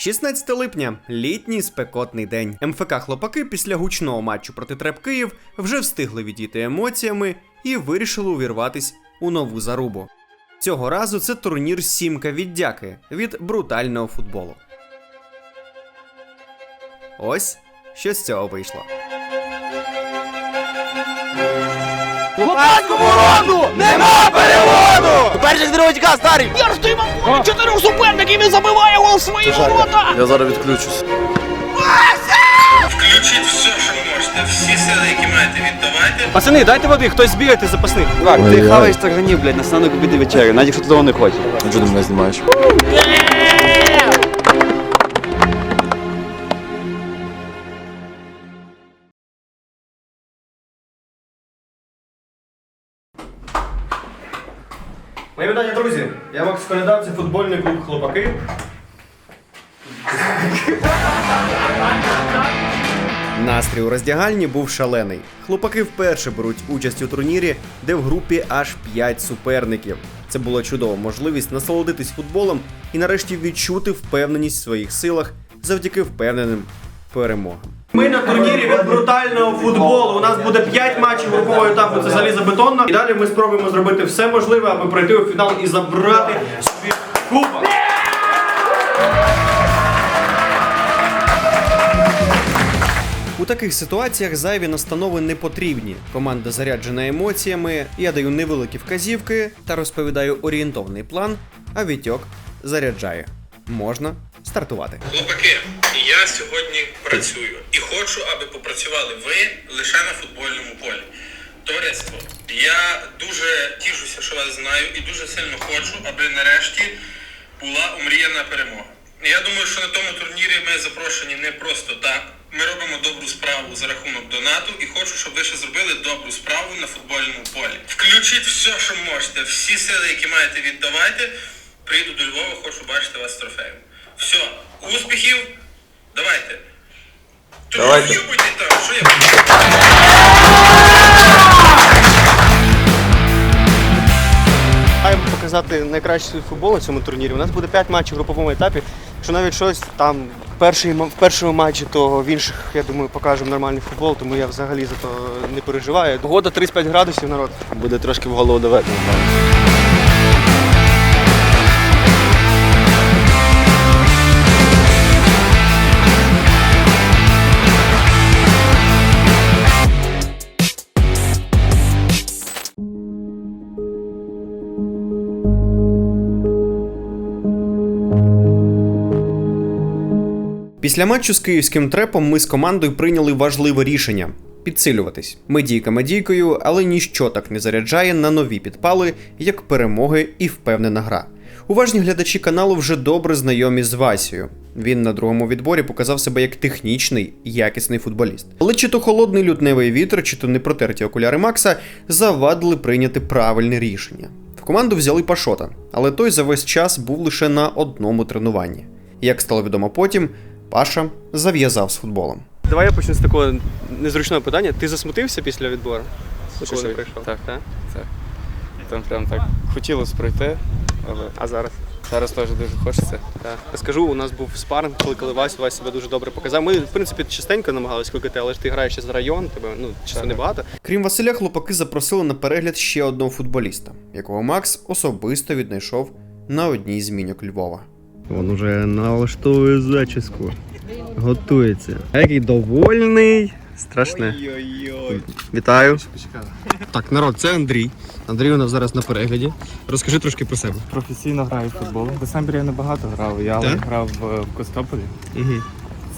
16 липня літній спекотний день. МФК хлопаки після гучного матчу проти Треп Київ вже встигли відійти емоціями і вирішили увірватись у нову зарубу. Цього разу це турнір Сімка віддяки від брутального футболу. Ось що з цього вийшло. Лопатському роду нема переводу! Перших дровочка, старий! Я ж ти вам чотирьох суперників і забиває гол в свої ворота! Я зараз відключусь. Включіть все, що можете, всі сили, які маєте, віддавайте. Пацани, дайте води, хтось збігайте запасних. Так, ти хаваєш тарганів, блядь, на станок обіди вечері, навіть якщо ти того не хочеш. Чого ти мене знімаєш? Я це футбольний клуб Хлопаки. Настрій у роздягальні був шалений. Хлопаки вперше беруть участь у турнірі, де в групі аж 5 суперників. Це була чудова можливість насолодитись футболом і нарешті відчути впевненість в своїх силах завдяки впевненим перемогам. Ми на турнірі від брутального футболу. У нас буде 5 матчів групового етапу. Це залізобетонно. І далі ми спробуємо зробити все можливе, аби пройти у фінал і забрати собі кубок. У таких ситуаціях зайві настанови не потрібні. Команда заряджена емоціями. Я даю невеликі вказівки та розповідаю орієнтовний план, а Вітьок заряджає. Можна стартувати. Хлопаки, я сьогодні працюю і хочу, аби попрацювали ви лише на футбольному полі. Товариство, я дуже тішуся, що вас знаю, і дуже сильно хочу, аби нарешті була омріяна перемога. Я думаю, що на тому турнірі ми запрошені не просто так. Ми робимо добру справу за рахунок донату і хочу, щоб ви ще зробили добру справу на футбольному полі. Включіть все, що можете, всі сили, які маєте, віддавайте. Приїду до Львова, хочу бачити вас з трофеєм. Все, успіхів, давайте. Давайте. Давайте. там, що я Маємо показати найкращий світ футболу в цьому турнірі. У нас буде 5 матчів в груповому етапі. Якщо навіть щось там перший, м- в першому матчі, то в інших, я думаю, покажемо нормальний футбол, тому я взагалі за то не переживаю. Погода 35 градусів, народ. Буде трошки в голову давати. Після матчу з київським трепом ми з командою прийняли важливе рішення підсилюватись. Медійка медійкою, але ніщо так не заряджає на нові підпали, як перемоги і впевнена гра. Уважні глядачі каналу вже добре знайомі з Васією. Він на другому відборі показав себе як технічний, якісний футболіст. Але чи то холодний лютневий вітер, чи то непротерті окуляри Макса завадили прийняти правильне рішення. В команду взяли Пашота, але той за весь час був лише на одному тренуванні. Як стало відомо потім, Паша зав'язав з футболом. Давай я почну з такого незручного питання. Ти засмутився після відбору? Коли прийшов? Так, так. Там прям так хотілося пройти, але А зараз? зараз теж дуже хочеться. Так. Скажу, у нас був спаринг, кликали Васю, Вася себе дуже добре показав. Ми, в принципі, частенько намагалися кликати, але ж ти граєш ще за район, тебе ну часу Так. небагато. Крім Василя, хлопаки запросили на перегляд ще одного футболіста, якого Макс особисто віднайшов на одній з міньок Львова. Він уже налаштовує зачіску. Готується. Який довольний. Страшне. Ой-ой-ой. Вітаю. Так, народ, це Андрій. Андрій у нас зараз на перегляді. Розкажи трошки про себе. Професійно граю в футбол. В Десембрі я небагато грав. Я Так? грав в, в Костополі. Угу.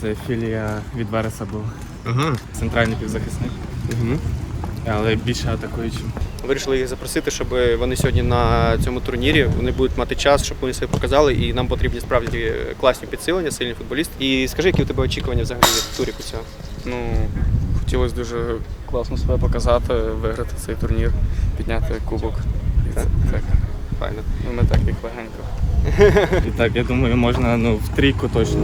Це філія від Вереса був. Ага. Центральний півзахисник. Угу. Але більше атакуючим. Вирішили їх запросити, щоб вони сьогодні на цьому турнірі вони будуть мати час, щоб вони себе показали. І нам потрібні справді класні підсилення, сильні футболісти. І скажи, які у тебе очікування взагалі від туріку цього? Ну, хотілося дуже класно себе показати, виграти цей турнір, підняти кубок. І це так. Файно. Ну, ми так як легенько. І так, я думаю, можна ну, в трійку точно.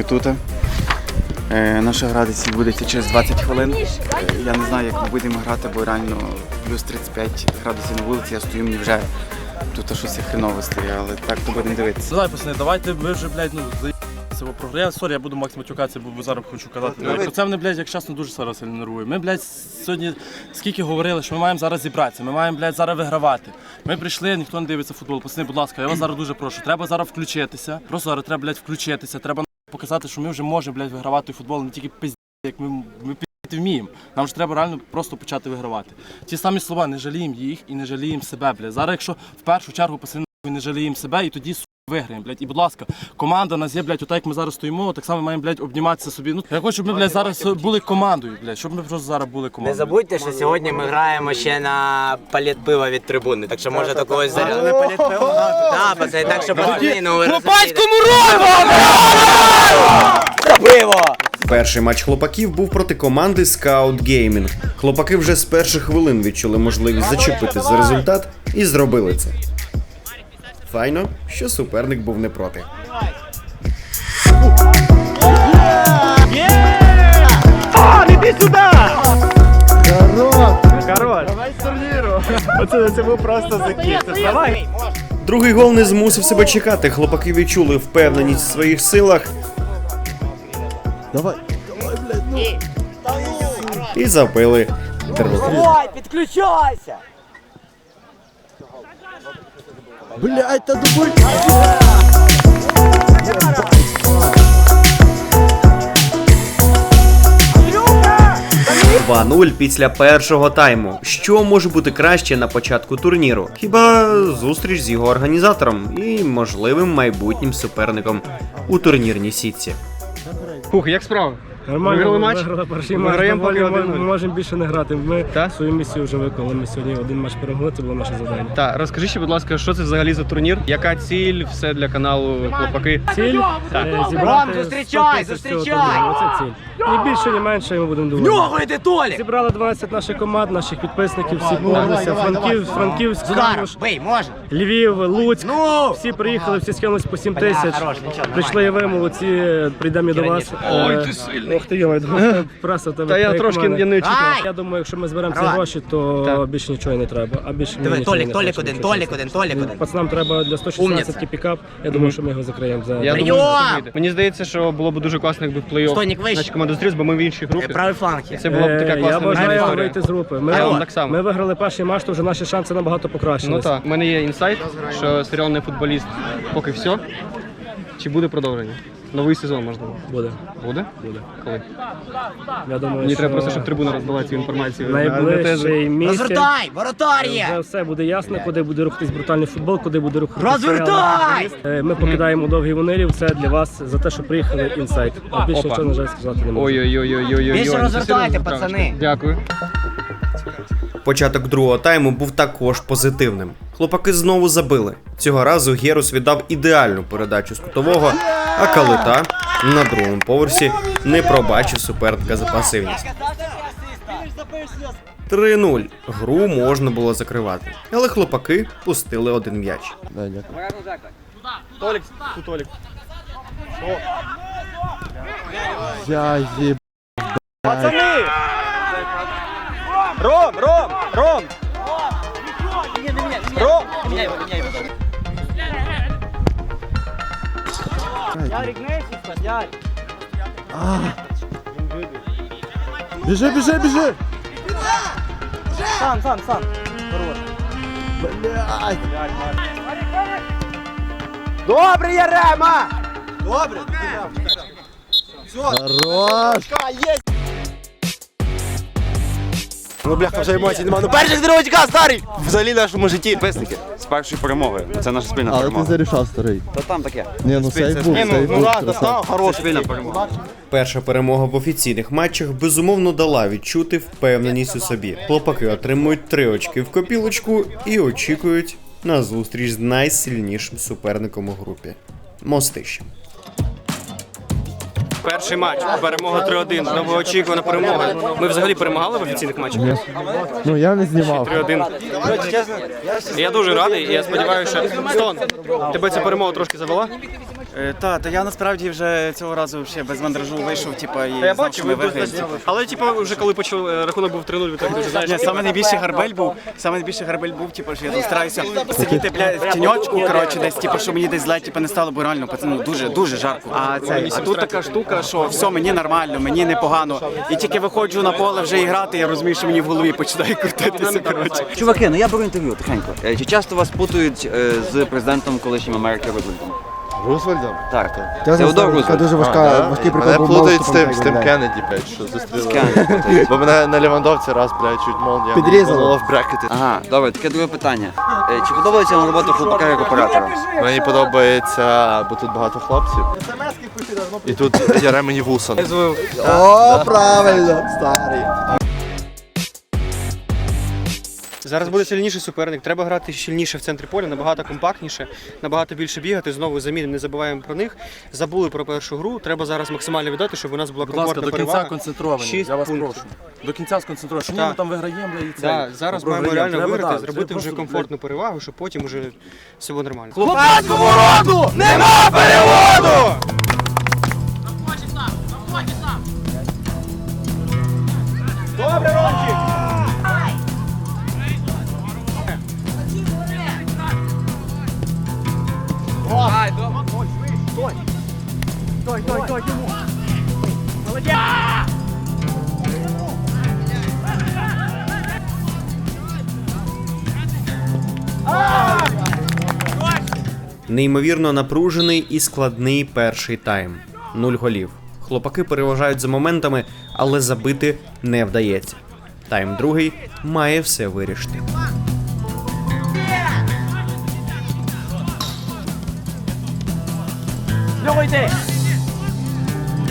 Ми тут. Е, наша гра десь відбудеться через 20 хвилин. Е, я не знаю, як ми будемо грати, бо реально плюс 35 градусів на вулиці, я стою мені вже тут щось хреново стає, але так то будемо дивитися. Давай, пацани, давайте ми вже, блядь, ну, заїбалися в прогрі. Я, сорі, я буду Макс матюкатися, бо зараз хочу казати. Ну, це мене, блядь, як чесно, дуже зараз сильно нервує. Ми, блядь, сьогодні скільки говорили, що ми маємо зараз зібратися, ми маємо, блядь, зараз вигравати. Ми прийшли, ніхто не дивиться футбол. Пацани, будь ласка, я вас зараз дуже прошу. Треба зараз включитися. Просто зараз треба, блядь, включитися. Треба показати, що ми вже можемо, блядь, вигравати футбол, не тільки пизді, як ми, ми вміємо. Нам ж треба реально просто почати вигравати. Ті самі слова, не жаліємо їх і не жаліємо себе, блядь. Зараз, якщо в першу чергу пацани не жаліємо себе, і тоді су, виграємо, блядь. І будь ласка, команда нас є, блядь, отак як ми зараз стоїмо, так само маємо, блядь, обніматися собі. Ну, я хочу, щоб ми, блядь, зараз були командою, блядь, щоб ми просто зараз були Не забудьте, що сьогодні ми граємо ще на паліт пива від трибуни, так що може до когось. Паліт пива? Так, пацани, так що пацани, ну ви Хлопацькому пиво! Перший матч хлопаків був проти команди Scout Gaming. Хлопаки вже з перших хвилин відчули можливість зачепити за результат і зробили це. Файно, що суперник був не проти. Другий гол не змусив себе чекати. Хлопаки відчули впевненість в своїх силах. Давай. І забили другий. Давай, підключайся! Блять, та дубль! 2-0 після першого тайму. Що може бути краще на початку турніру? Хіба зустріч з його організатором і можливим майбутнім суперником у турнірній сітці. Фух, як справа? Нормально, Виграли матч? Виграли перший матч. Поки ми, 1-0. ми можемо більше не грати. Ми Так? свою місію вже виконали. Ми сьогодні один матч перемогли, це було наше завдання. Так, розкажи ще, будь ласка, що це взагалі за турнір? Яка ціль, все для каналу хлопаки? Ціль е, зібрати Ром, зустрічай, тисяч цього зустрічай! турніру. Оце ціль. Ні більше, ні менше, і ми будемо доволі. Нього йди, Толік! Зібрали 12 наших команд, наших підписників, всі повністю. Франків, Франківськ, З ударом, Калуш, бий, можна! Львів, Луцьк. Ну! Всі приїхали, всі скинулись по 7 тисяч. Прийшли і ви, молодці, прийдемо і до вас. Ой, ти сильний. Ох ти, йомай, преса тебе. Та я трошки я не очікував. Я думаю, якщо ми зберемо ці Давай. гроші, то Так. більше нічого не треба. А більше мені Диви, нічого Толік, не Толік хочеться, один, якщо Толік чесно. один, Толік один. Пацанам треба для 116 Умніця. пікап. Я думаю, що ми його закриємо за Я думаю, що це вийде. Мені здається, що було б дуже класно, якби в плей-офф Стойник вище. наші команди зустрілись, бо ми в іншій групі. Е, Правий фланг є. Це була б така Е, Я класна бажаю історія. вийти з групи. Ми, Я вам так само. ми виграли перший матч, то вже наші шанси набагато покращились. Ну так, у мене є інсайт, що серіал футболіст поки все. Чи буде продовження? Новий сезон можливо. Буде. Буде? Буде. Коли? Я думаю, Мені що треба просто, щоб трибуна роздала цю інформацію. найближчий місяць. Розвертай, воротар Вже є! все буде ясно, куди буде рухатись брутальний футбол, куди буде рухатись. Розвертай! Е, Ми покидаємо довгий вунилів. Це для вас за те, що приїхали інсайт. А більше Опа. нічого, на жаль, сказати не можу. Ой-ой-ой-ой-ой. Більше розвертайте, пацани. Дякую. Початок другого тайму був також позитивним. Хлопаки знову забили. Цього разу Герус віддав ідеальну передачу з кутового, а Калита на другому поверсі не пробачив суперника за пасивність. 3-0. Гру можна було закривати, але хлопаки пустили один м'яч. Толік, тут Толік. Ром, Ром, Ром! Ром! Біжи, біжи, біжи! Сам, сам, сам. Добре, Ярема! Ну, бляха, вже емоцій нема. Ну, перших дорогочка, старий! Взагалі в нашому житті. Писники. З першої перемоги. Це наша спільна Але перемога. ти зарішав старий. Та там таке. Ні, ну сейф був, Ні, ну, сейф ну, був, ладно, красава. став хороша спільна перемога. Перша перемога в офіційних матчах безумовно дала відчути впевненість у собі. Хлопаки отримують три очки в копілочку і очікують на зустріч з найсильнішим суперником у групі Мостищем. Перший матч, перемога 3-1, новоочікувана перемога. Ми взагалі перемагали в офіційних матчах? Ну я не знімав. 3-1. Я дуже радий, і я сподіваюся, що Стон, тебе ця перемога трошки завела? Е, Та, та я насправді вже цього разу ще без мандражу вийшов, типа, і Я бачу, ви ми виграємо. Але типу, вже коли почав е, рахунок був 3-0, ви так дуже знаєш. Ні, саме найбільший гарбель був, саме найбільший гарбель був, типу, що я тут стараюся сидіти, бля, в тіньочку, коротше, десь, типу, що мені десь зле, типу, не стало, бо реально, пацану, дуже, дуже жарко. А, це, а тут така штука, що все, мені нормально, мені непогано. І тільки виходжу на поле вже і грати, я розумію, що мені в голові починає крутитися, коротше. Чуваки, ну я беру інтерв'ю тихенько. Е, Чи часто вас путають з президентом колишнім Америки Рузвельтом? Рузвельдом? Так, так. Це Теодор Рузвельт. дуже важка, важкий прикол. Мене був плутають з тим, з тим виглядає. Кеннеді, блядь, що зустріли. З Кеннеді плутають. Бо мене на Лівандовці раз, блядь, чуть молния Підрізали. було в брекеті. Ага, добре, таке друге питання. Е, Чи подобається вам робота хлопака як оператора? Мені подобається, бо тут багато хлопців. І тут є ремені Вулсон. О, правильно, старий. Зараз буде сильніший суперник. Треба грати щільніше в центрі поля, набагато компактніше, набагато більше бігати. Знову заміни не забуваємо про них. Забули про першу гру. Треба зараз максимально віддати, щоб у нас була Будь ласка, комфортна до кінця перевага. концентровані, Шість я вас пунктів. прошу. До кінця сконцентруємо. Ні, Так. ми там виграємо, і це. Да, зараз ми маємо програємо. реально Треба, виграти, да, зробити треба вже просто, комфортну перевагу, щоб потім вже все було нормально. Неймовірно напружений і складний перший тайм. Нуль голів. Хлопаки переважають за моментами, але забити не вдається. Тайм другий має все вирішити.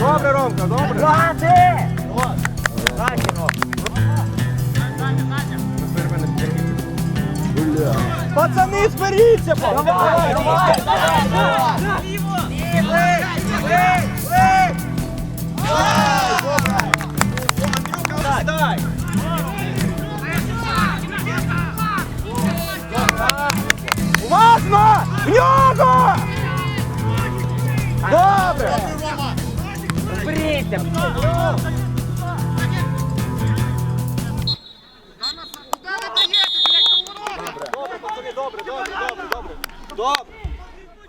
Добре, Ромка, добре. Гати! Гати, Ромка. Пацани, зберіться! Давай, давай, давай! Давай, давай! Андрюха, встань! Уважно! В нього! Добре!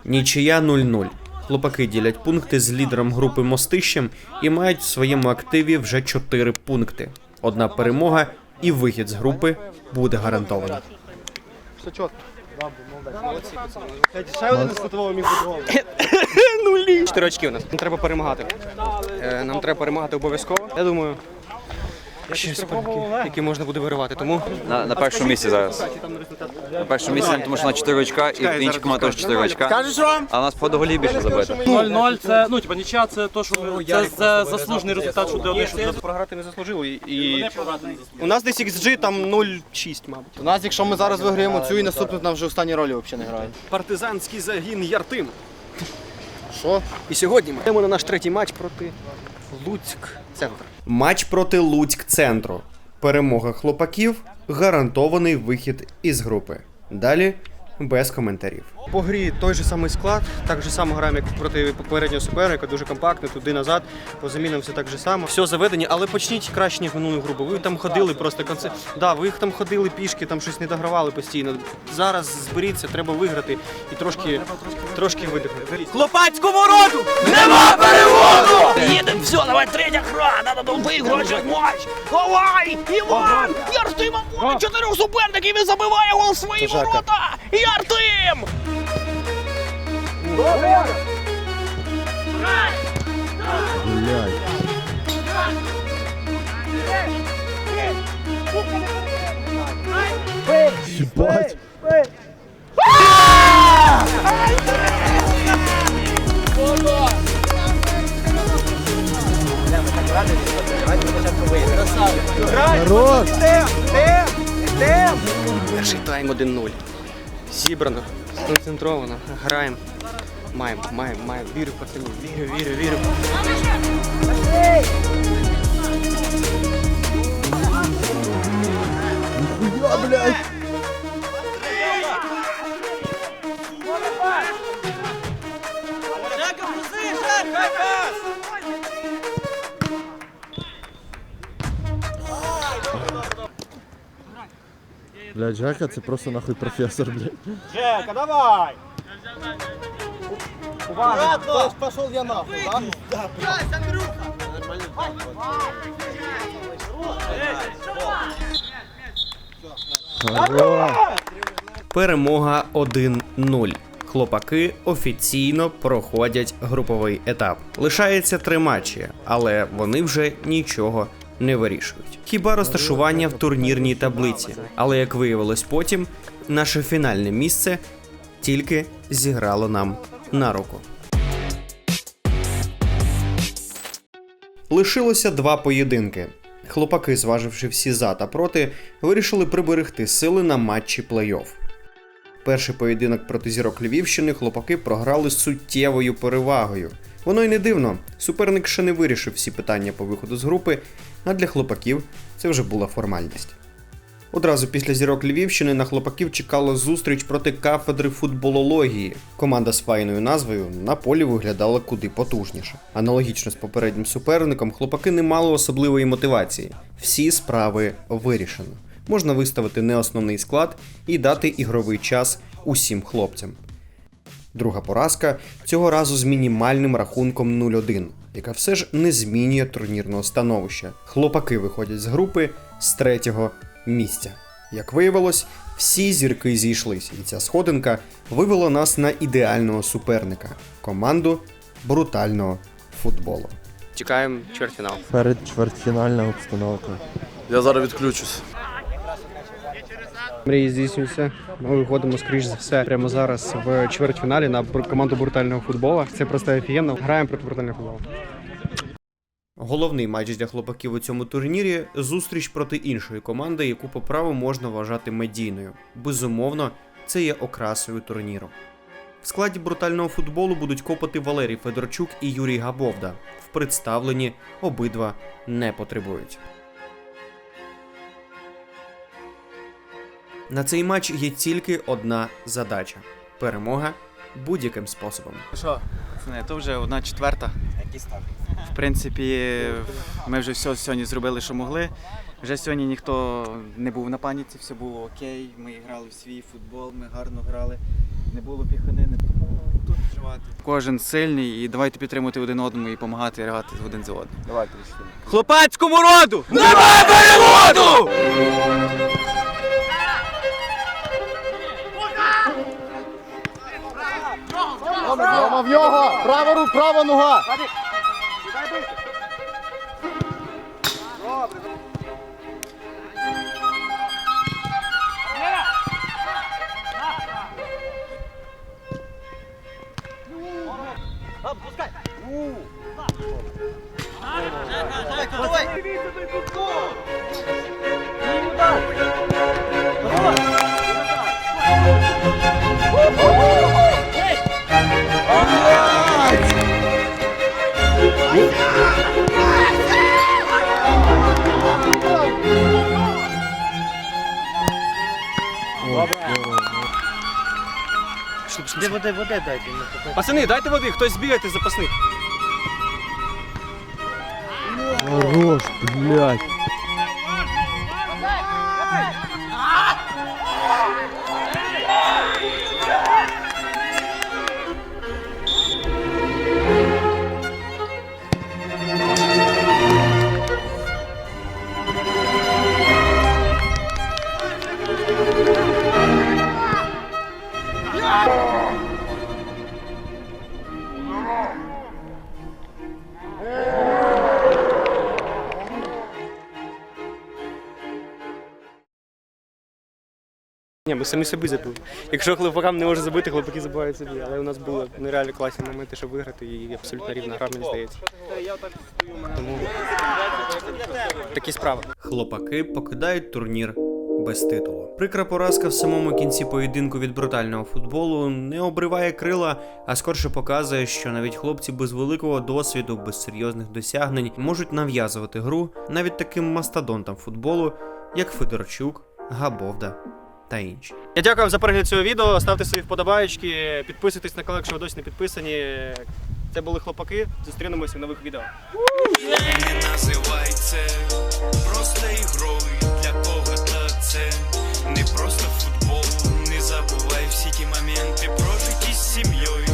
Нічия 0-0. Хлопаки ділять пункти з лідером групи Мостищем і мають в своєму активі вже 4 пункти. Одна перемога і вихід з групи буде гарантований. Ще один статового міг бути Нулі. Чотири очки у нас. Нам треба перемагати. Е, Нам треба перемагати обов'язково. Я думаю, ще суперники, які можна буде виривати. Тому На, на першому місці зараз. На першому місці, тому що на 4 очка, і інші команди теж 4 очка. А у нас по голів більше забито. 0-0 це, ну, типа, нічия це то, що ми- це, це заслужений результат, що де що програти не заслужили. І у нас десь XG там 0,6, мабуть. У нас, якщо ми зараз виграємо цю і наступну, нам вже останні ролі взагалі не грають. Партизанський загін Яртин. Що? І сьогодні ми йдемо на наш третій матч проти Луцьк Центр. Матч проти Луцьк Центру. Перемога хлопаків, гарантований вихід із групи. Далі без коментарів. По грі той же самий склад, так же само граємо, як проти попереднього суперника, дуже компактно, туди назад, по замінам все так же само. Все заведені, але почніть краще, ніж минулу групу. Ви там ходили просто конце. Да, ви їх там ходили пішки, там щось не догравали постійно. Зараз зберіться, треба виграти і трошки, трошки видихнути. Хлопацькому роду нема переводу! Їдем, все, давай третя гра, надо там виграти матч. Давай, Іван! Яртим обоє чотирьох суперників і забиває гол в свої ворота! Яртим! Єбать. Хорош! Перший тайм 1-0. Зібрано, сконцентровано, граємо. Маємо, маємо, маємо. Вірю, пацанів, вірю, вірю, вірю. Хуя, блядь! Бля, Джека це просто нахуй професор, блядь. Жека, давай! Уважно, пошел я нахуй, да? Перемога 1-0. Хлопаки офіційно проходять груповий етап. Лишається три матчі, але вони вже нічого не вирішують. Хіба розташування в турнірній таблиці. Але як виявилось потім, наше фінальне місце тільки зіграло нам на руку. Лишилося два поєдинки. Хлопаки, зваживши всі за та проти, вирішили приберегти сили на матчі плей-офф. Перший поєдинок проти зірок Львівщини хлопаки програли суттєвою перевагою. Воно й не дивно, суперник ще не вирішив всі питання по виходу з групи, а для хлопаків це вже була формальність. Одразу після зірок Львівщини на хлопаків чекала зустріч проти кафедри футболології. Команда з файною назвою на полі виглядала куди потужніше. Аналогічно з попереднім суперником, хлопаки не мали особливої мотивації. Всі справи вирішено. Можна виставити неосновний склад і дати ігровий час усім хлопцям. Друга поразка цього разу з мінімальним рахунком 0-1, яка все ж не змінює турнірного становища. Хлопаки виходять з групи з третього місця. Як виявилось, всі зірки зійшлись, і ця сходинка вивела нас на ідеального суперника команду брутального футболу. Чекаємо чвертьфінал. Перед чвертьфінальна обстановка. Я зараз відключусь. Мрії здійснюються. Ми виходимо, скоріш за все, прямо зараз в чвертьфіналі на команду брутального футболу. Це просто офігенно. Граємо проти брутального футболу. Головний матч для хлопаків у цьому турнірі зустріч проти іншої команди, яку по праву можна вважати медійною. Безумовно, це є окрасою турніру. В складі брутального футболу будуть копати Валерій Федорчук і Юрій Габовда. В представленні обидва не потребують. На цей матч є тільки одна задача перемога будь-яким способом. Що? Пацани, то вже одна четверта. В принципі, ми вже все сьогодні зробили, що могли. Вже сьогодні ніхто не був на паніці, все було окей. Ми грали в свій футбол, ми гарно грали. Не було піханини, тому тут вживати. Кожен сильний і давайте підтримувати один одному і допомагати грати один за одним. Давайте. Хлопацькому роду! Нема переводу! Рома в нього! Права рука, права нога! Де води, води дайте. Пацани, дайте води, хтось збігайте запасник. Хорош, блядь. Ми самі собі забили. Якщо хлопакам не може забити, хлопаки забувають собі. Але у нас були нереально класні моменти, щоб виграти, і абсолютно рівна гра, мені здається. Тому такі справи. Хлопаки покидають турнір без титулу. Прикра поразка в самому кінці поєдинку від брутального футболу не обриває крила, а скорше показує, що навіть хлопці без великого досвіду, без серйозних досягнень можуть нав'язувати гру навіть таким мастодонтам футболу, як Федорчук, Габовда та інші. Я дякую за перегляд цього відео. Ставте свої вподобаєчки, підписуйтесь на канал, якщо ви досі не підписані. Це були хлопаки. Зустрінемося в нових відео. Не називай це просто для кого так це не просто футбол. Не забувай всі ті моменти прожиті з сім'єю.